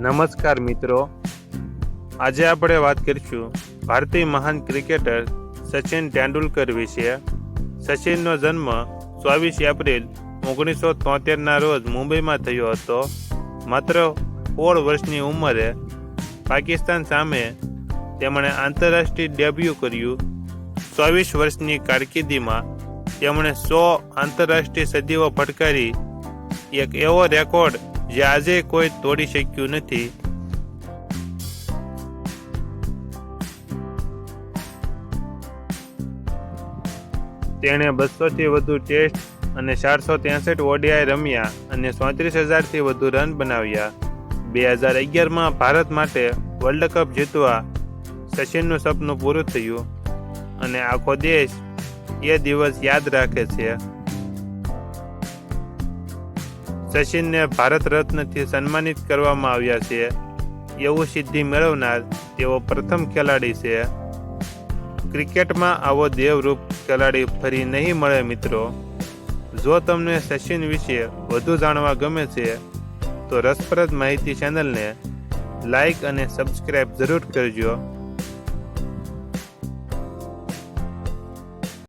નમસ્કાર મિત્રો. આજે આપણે વાત કરીશું ભારતીય મહાન ક્રિકેટર સચિન તેંડુલકર વિશે. સચિનનો જન્મ ચોવીસ એપ્રિલ ઓગણીસો તોતેરના રોજ મુંબઈમાં થયો હતો. માત્ર સોળ વર્ષની ઉંમરે પાકિસ્તાન સામે તેમણે આંતરરાષ્ટ્રીય ડેબ્યુ કર્યું. ચોવીસ વર્ષની કારકિર્દીમાં તેમણે સો આંતરરાષ્ટ્રીય સદીઓ ફટકારી એક એવો રેકોર્ડ જે આજે કોઈ તોડી શક્યું નથી. તેણે બસોથી વધુ ટેસ્ટ અને ચારસો ત્રેસઠ ઓડીઆઈ રમ્યા અને ચોત્રીસ હજારથી વધુ રન બનાવ્યા. બે હજાર અગિયારમાં ભારત માટે વર્લ્ડ કપ જીતવા સચિનનું સપનું પૂરું થયું અને આખો દેશ એ દિવસ યાદ રાખે છે. સચિનને ભારત રત્નથી સન્માનિત કરવામાં આવ્યા છે. એવું સિદ્ધિ મેળવનાર તેઓ પ્રથમ ખેલાડી છે. ક્રિકેટમાં આવો દેવરૂપ ખેલાડી ફરી નહીં મળે મિત્રો. જો તમને સચિન વિશે વધુ જાણવા ગમે છે, તો રસપ્રદ માહિતી ચેનલને લાઈક અને સબસ્ક્રાઈબ જરૂર કરજો.